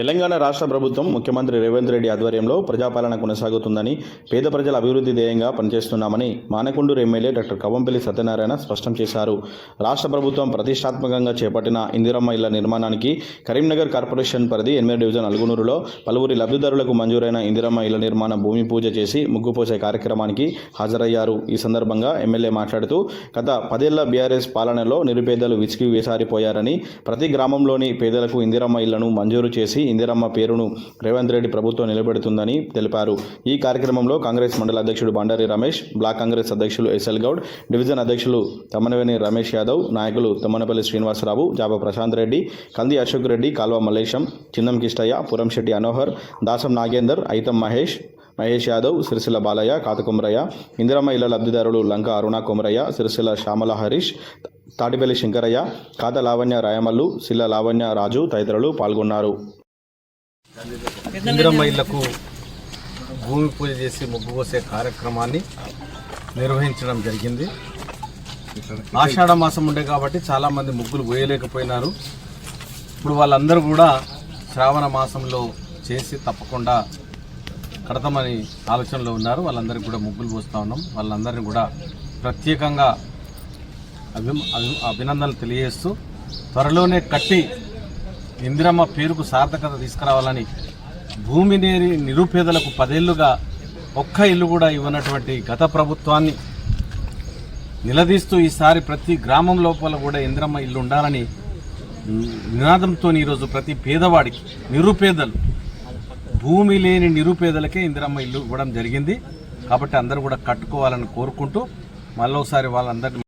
తెలంగాణ రాష్ట్ర ప్రభుత్వం ముఖ్యమంత్రి రేవంత్ రెడ్డి ఆధ్వర్యంలో ప్రజాపాలన కొనసాగుతుందని పేద ప్రజల అభివృద్ధి ధ్యేయంగా పనిచేస్తున్నామని మానకొండూరు ఎమ్మెల్యే డాక్టర్ కవంపల్లి సత్యనారాయణ స్పష్టం చేశారు. రాష్ట్ర ప్రభుత్వం ప్రతిష్టాత్మకంగా చేపట్టిన ఇందిరమ్మ ఇళ్ళ నిర్మాణానికి కరీంనగర్ కార్పొరేషన్ పరిధి ఎనిమిది డివిజన్ అలుగునూరులో పలువురి లబ్ధిదారులకు మంజూరైన ఇందిరమ్మ ఇళ్ళ నిర్మాణ భూమి పూజ చేసి ముగ్గుపోసే కార్యక్రమానికి హాజరయ్యారు. ఈ సందర్భంగా ఎమ్మెల్యే మాట్లాడుతూ గత పదేళ్ళ బీఆర్ఎస్ పాలనలో నిరుపేదలు విసిగి వేసారిపోయారని ప్రతి గ్రామంలోని పేదలకు ఇందిరమ్మ ఇళ్ళను మంజూరు చేసి ఇందిరమ్మ పేరును రేవంత్ రెడ్డి ప్రభుత్వం నిలబెడుతుందని తెలిపారు. ఈ కార్యక్రమంలో కాంగ్రెస్ మండల అధ్యక్షుడు బండారి రమేష్ బ్లాక్ కాంగ్రెస్ అధ్యక్షులు ఎస్ఎల్ గౌడ్ డివిజన్ అధ్యక్షులు తమ్మనవేని రమేష్ యాదవ్ నాయకులు తమ్మనపల్లి శ్రీనివాసరావు జాబ ప్రశాంత్ రెడ్డి కంది అశోక్ రెడ్డి కాల్వ మల్లేశం చిన్నం కిష్టయ్య పురంశెట్టి అనోహర్ దాసం నాగేందర్ ఐతం మహేష్ మహేష్ యాదవ్ సిరిసిల్ల బాలయ్య కాతకుమరయ్య ఇందిరమ్మ ఇళ్ళ లబ్ధిదారులు లంక అరుణ కుమరయ్య సిరిసిల్ల శ్యామల హరీష్ తాటిపల్లి శంకరయ్య కాత లావణ్య రాయమల్లు సిల్ల లావణ్య రాజు తదితరులు పాల్గొన్నారు. ఇందిరమ్మ ఇళ్ళకు భూమి పూజ చేసి ముగ్గు పోసే కార్యక్రమాన్ని నిర్వహించడం జరిగింది. ఆషాఢ మాసం ఉండే కాబట్టి చాలామంది ముగ్గులు పోయలేకపోయినారు. ఇప్పుడు వాళ్ళందరూ కూడా శ్రావణ మాసంలో చేసి తప్పకుండా కడతామని ఆలోచనలో ఉన్నారు. వాళ్ళందరికీ కూడా ముగ్గులు పోస్తూ ఉన్నాం. వాళ్ళందరినీ కూడా ప్రత్యేకంగా అభి అభి- అభినందనలు తెలియజేస్తూ త్వరలోనే కట్టి ఇందిరమ్మ పేరుకు సార్థకత తీసుకురావాలని భూమి నేరి నిరుపేదలకు పదేళ్ళుగా ఒక్క ఇల్లు కూడా ఇవ్వనటువంటి గత ప్రభుత్వాన్ని నిలదీస్తూ ఈసారి ప్రతి గ్రామం లోపల కూడా ఇందిరమ్మ ఇల్లు ఉండాలని నినాదంతో ఈరోజు ప్రతి పేదవాడికి నిరుపేదలు భూమి లేని నిరుపేదలకే ఇందిరమ్మ ఇల్లు ఇవ్వడం జరిగింది. కాబట్టి అందరూ కూడా కట్టుకోవాలని కోరుకుంటూ మళ్ళీ ఒకసారి వాళ్ళందరినీ